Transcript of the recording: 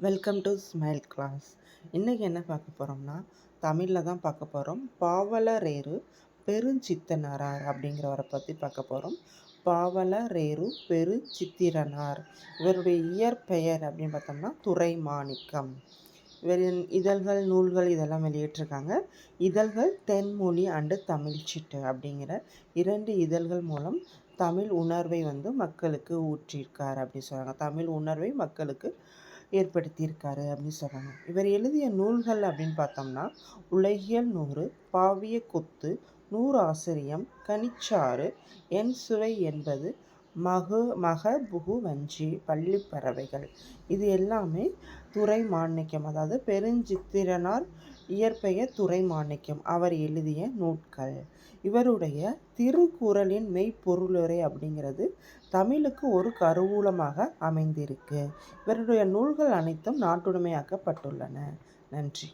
Welcome to smile class இன்றைக்கி என்ன பார்க்க போகிறோம்னா தமிழில் தான் பார்க்க போகிறோம் பாவலரேரு பெருஞ்சித்தனாரார் அப்படிங்கிறவரை பற்றி பார்க்க போகிறோம் பாவலரேரு பெருஞ்சித்திரனார். இவருடைய இயற்பெயர் அப்படின்னு பார்த்தோம்னா துறை மாணிக்கம் இவரின் இதழ்கள் நூல்கள் இதெல்லாம் வெளியிட்டிருக்காங்க. இதழ்கள் தென்மொழி அண்டு தமிழ் சிட்டு அப்படிங்கிற இரண்டு இதழ்கள் மூலம் தமிழ் உணர்வை வந்து மக்களுக்கு ஊற்றியிருக்கார் அப்படின்னு சொல்கிறாங்க தமிழ் உணர்வை மக்களுக்கு ஏற்படுத்தியிருக்காரு அப்படின்னு சொல்லணும். இவர் எழுதிய நூல்கள் அப்படின்னு பார்த்தோம்னா உலகியல் நூறு பாவிய கொத்து நூறு ஆசிரியம் கனிச்சாறு என் சுவை என்பது மகு மக புகு வஞ்சி பள்ளி பறவைகள் இது எல்லாமே துறை மாணிக்கம் அதாவது பெருஞ்சித்திரனார் இயற்பெயர் துறை மாணிக்கம் அவர் எழுதிய நூட்கள் இவருடைய திருக்குறளின் மெய்ப்பொருளுரை அப்படிங்கிறது தமிழுக்கு ஒரு கருவூலமாக அமைந்திருக்கு. இவருடைய நூல்கள் அனைத்தும் நாட்டுடைமையாக்கப்பட்டுள்ளன. நன்றி.